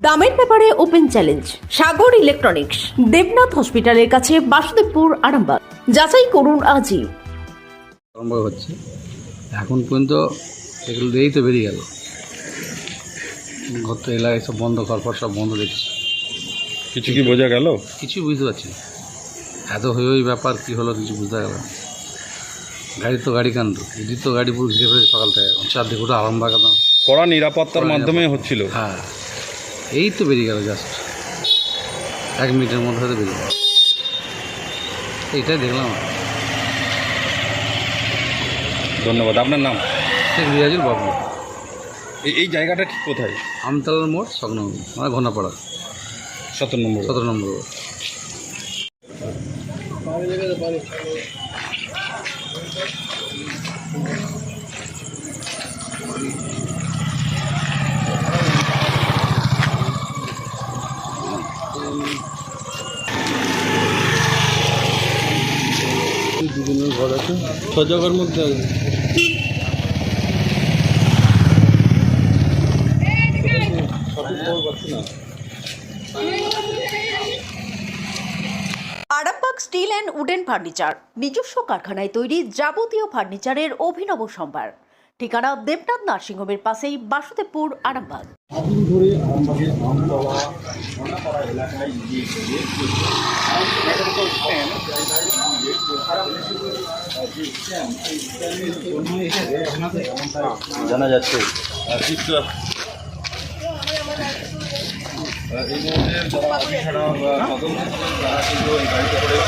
দামের ব্যাপারে open challenge Sagar electronics Debnath হসপিটালের কাছে বাসুদেবপুর আরামবাগ। যাচাই করুন আজই। আরম্ভ হচ্ছে। এখন পর্যন্ত এগুলো দিয়েই তো বেরিয়ে গেল। গত এলাকায় সব বন্ধ ঘরফর সব বন্ধ দেখছি। কিছু কি বোঝা গেল? কিছুই বুঝতে পারছি না। এত হয়ে ওই ব্যাপার কী হলো কিছু বুঝতে গেল না। গাড়ি তো গাড়ি কান্ড যদি তো গাড়ি পুরো ঘিরে ফেলেছে সকাল থেকে। চারদিকে ওটা আরম্ভ একদম। কড়া নিরাপত্তার মাধ্যমে হচ্ছিল। হ্যাঁ। এই তো বেরিয়ে গেল জাস্ট এক মিনিটের মধ্যে হয়তো বেরিয়ে গেল। এইটাই দেখলাম ধন্যবাদ। আপনার নাম? শেখ রিয়াজুল বাবু। এই- এই জায়গাটা ঠিক কোথায়? আমতলার মোড় সকনম মানে ঘনাপাড়া সতেরো নম্বর সতেরো নম্বর। দুজনের মধ্যে আছে Arambagh steel and wooden furniture, নিজস্ব কারখানায় তৈরি যাবতীয় ফার্নিচারের অভিনব সম্ভার। ঠিকানা দেবনাথ নার্সিংহোমের পাশেই বাসুদেবপুর আরামবাগ। আদিন ধরে আরামবাগের আমতলা ঘনাপাড়া এলাকায় গিয়ে জানা যাচ্ছে। এই মুহূর্তে যারা তদন্ত তারা কিন্তু এই গাড়িতে করে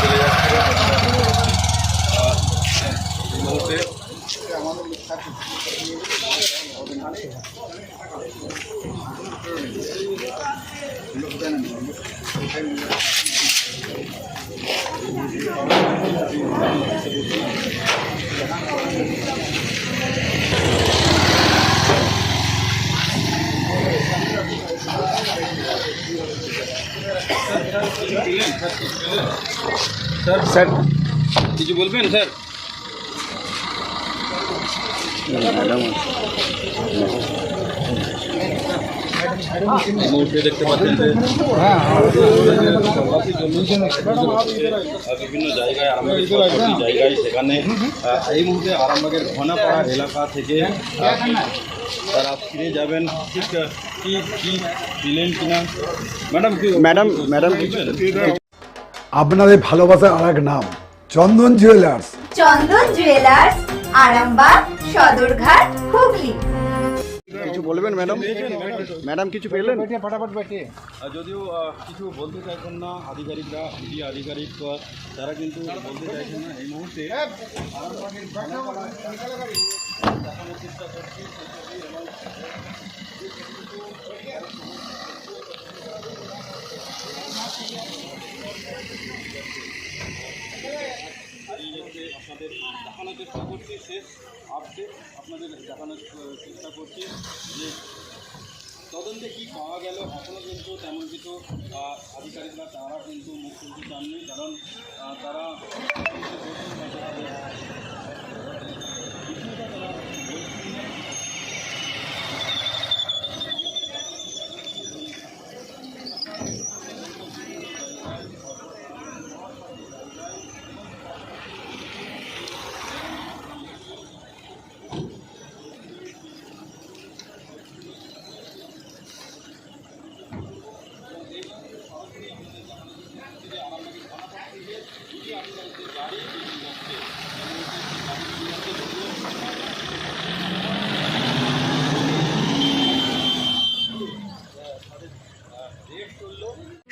চলে যাচ্ছে স্যার স্যার কিছু বলবেন স্যার এই মুহূর্তে দেখতে পাচ্ছেন যে বিভিন্ন জায়গায় আরামবাগের জায়গায় সেখানে এই মুহূর্তে আরামবাগের ঘনাপাড়া এলাকা থেকে তারা ফিরে যাবেন ঠিক কি কি দিলেন কিনা ম্যাডাম ম্যাডাম ম্যাডাম কিছু আপনাদের ভালোবাসার আর এক নাম চন্দন জুয়েলার্স চন্দন জুয়েলার্স আরামবাগ সদরঘাট হুগলি। বলবেন ম্যাডাম? ম্যাডাম কিছু পেলেন আর যদিও আহ, কিছু বলতে চাইছেন না আধিকারিকরা ইডি আধিকারিক আহ, তারা কিন্তু বলতে চাইছেন না এই মুহূর্তে। আরামবাগের ঘনাপাড়া দেখানোর চেষ্টা করছি সেই ছবি এবং আপনাদের দেখানোর চেষ্টা করছি, শেষ আপডেট আপনাদের দেখানোর চেষ্টা করছি যে তদন্তে কি পাওয়া গেল এখনও কিন্তু তেমন কিছু আধিকারিকরা তারা কিন্তু মুখ চাননি, কারণ তারা